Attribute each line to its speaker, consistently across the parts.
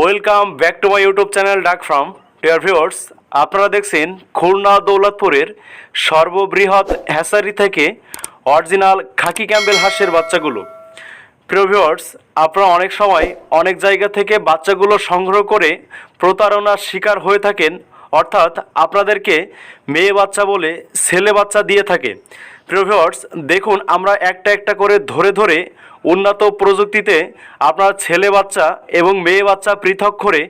Speaker 1: Welcome back to my YouTube channel ডাক from dear viewers আপনারা দেখছেন খুলনা দৌলতপুরের সর্ববৃহৎ হ্যাসারি থেকে অরিজিনাল খাকি ক্যাম্বেল হাঁসের বাচ্চাগুলো। প্রিয় ভিউয়ার্স আপনারা অনেক সময় অনেক জায়গা থেকে বাচ্চাগুলো সংগ্রহ করে প্রতারণার শিকার হয়ে থাকেন, অর্থাৎ আপনাদেরকে মেয়ে বাচ্চা বলে ছেলে বাচ্চা দিয়ে থাকে। প্রিয় ভিউয়ার্স দেখুন, আমরা একটা একটা করে ধরে ধরে উন্নত প্রযুক্তিতে আপনার ছেলে বাচ্চা এবং মেয়ে বাচ্চা পৃথক করে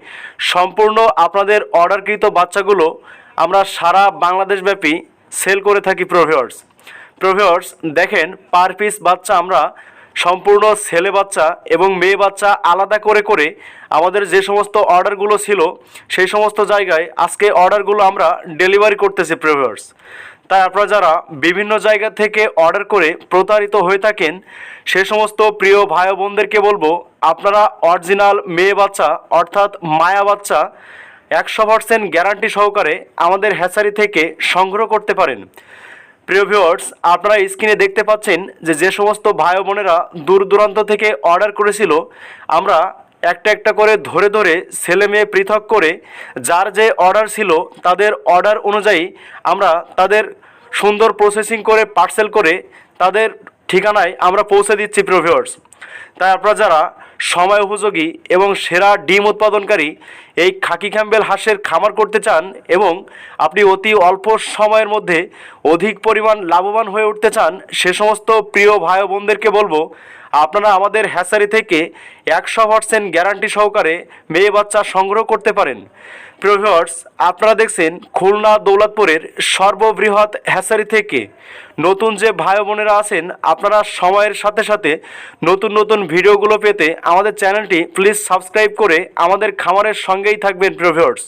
Speaker 1: সম্পূর্ণ আপনাদের অর্ডারকৃত বাচ্চাগুলো আমরা সারা বাংলাদেশব্যাপী সেল করে থাকি প্রভিওর্স প্রভিওর্স দেখেন পার পিস বাচ্চা আমরা সম্পূর্ণ ছেলে বাচ্চা এবং মেয়ে বাচ্চা আলাদা করে করে আমাদের যে সমস্ত অর্ডারগুলো ছিল, সেই সমস্ত জায়গায় আজকে অর্ডারগুলো আমরা ডেলিভারি করতেছি প্রিভিয়ার্স তাই আপনারা যারা বিভিন্ন জায়গা থেকে অর্ডার করে প্রতারিত হয়ে থাকেন, সে সমস্ত প্রিয় ভাই বোনদেরকে বলব, আপনারা অরিজিনাল মেয়ে বাচ্চা অর্থাৎ মায়া বাচ্চা একশো পার্সেন্ট গ্যারান্টি সহকারে আমাদের হ্যাচারি থেকে সংগ্রহ করতে পারেন। প্রিয় ভিউয়ার্স আপনারা স্ক্রিনে দেখতে পাচ্ছেন যে যে সমস্ত ভাই বোনেরা দূর দূরান্ত থেকে অর্ডার করেছিল, আমরা একটা একটা করে ধরে ধরে ছেলে মেয়ে পৃথক করে যার যে অর্ডার ছিল, তাদের অর্ডার অনুযায়ী আমরা তাদের সুন্দর প্রসেসিং করে পার্সেল করে তাদের ঠিকানায় আমরা পৌঁছে দিচ্ছি, প্রিয় ভিউয়ার্স তাই আপনারা যারা সময় উপযোগী এবং সেরা ডিম উৎপাদনকারী এই খাকি ক্যাম্বেল হাঁসের খামার করতে চান এবং আপনি অতি অল্প সময়ের মধ্যে অধিক পরিমাণ লাভবান হয়ে উঠতে চান, সে সমস্ত প্রিয় ভাই বোনদেরকে বলব আপনারা আমাদের হ্যাসারি থেকে একশো পার্সেন্ট গ্যারান্টি সহকারে মেয়ে বাচ্চা সংগ্রহ করতে পারেন। প্রিয় আপনারা দেখছেন খুলনা দৌলতপুরের সর্ববৃহৎ হ্যাসারি থেকে। নতুন যে ভাই বোনেরা আছেন, আপনারা সময়ের সাথে সাথে নতুন নতুন ভিডিওগুলো পেতে আমাদের চ্যানেলটি প্লিজ সাবস্ক্রাইব করে আমাদের খামারের সঙ্গেই থাকবেন, প্রিয় ভিউয়ার্স।